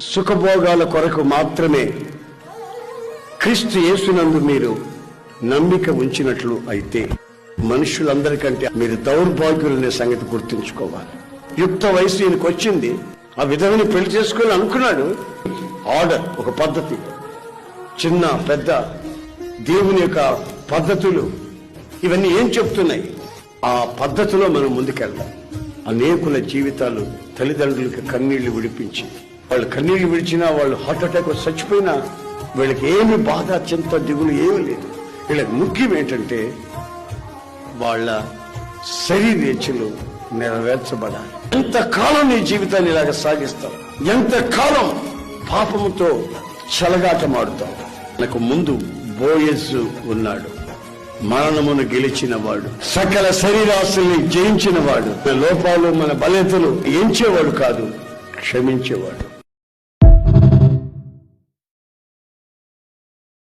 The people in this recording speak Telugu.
సుఖభోగాల కొరకు మాత్రమే క్రీస్తు యేసునందు మీరు నమ్మిక ఉంచినట్లు అయితే మనుషులందరికంటే మీరు దౌర్భాగ్యులనే సంగతి గుర్తుంచుకోవాలి. యుక్త వయసు ఈయనకు వచ్చింది. ఆ విధవని పెళ్ళి చేసుకుని అనుకున్నాడు. ఆర్డర్ ఒక పద్ధతి. చిన్న పెద్ద దేవుని యొక్క పద్ధతులు. ఇవన్నీ ఏం చెప్తున్నాయి? ఆ పద్ధతిలో మనం ముందుకెళ్దాం. అనేకుల జీవితాలు తల్లిదండ్రులకు కన్నీళ్ళు విడిపించింది. వాళ్ళు కన్నీళ్ళు విడిచినా వాళ్ళు హార్ట్ అటాక్ వచ్చి చచ్చిపోయినా వీళ్ళకి ఏమి బాధ చింత దిగులు ఏమీ లేదు. వీళ్ళకి ముఖ్యం ఏంటంటే వాళ్ళ శరీరేచ్ఛలు నెరవేర్చబడాలి. ఎంతకాలం నీ జీవితాన్ని ఇలాగ సాగిస్తావు? ఎంతకాలం పాపముతో చెలగాటమాడుతావు నాకు ముందు బోయస్ ఉన్నాడు. మరణమును గెలిచిన వాడు సకల శరీరాశుల్ని జయించిన వాడు లోపాలు మన బలతలు ఎంచేవాడు కాదు క్షమించేవాడు.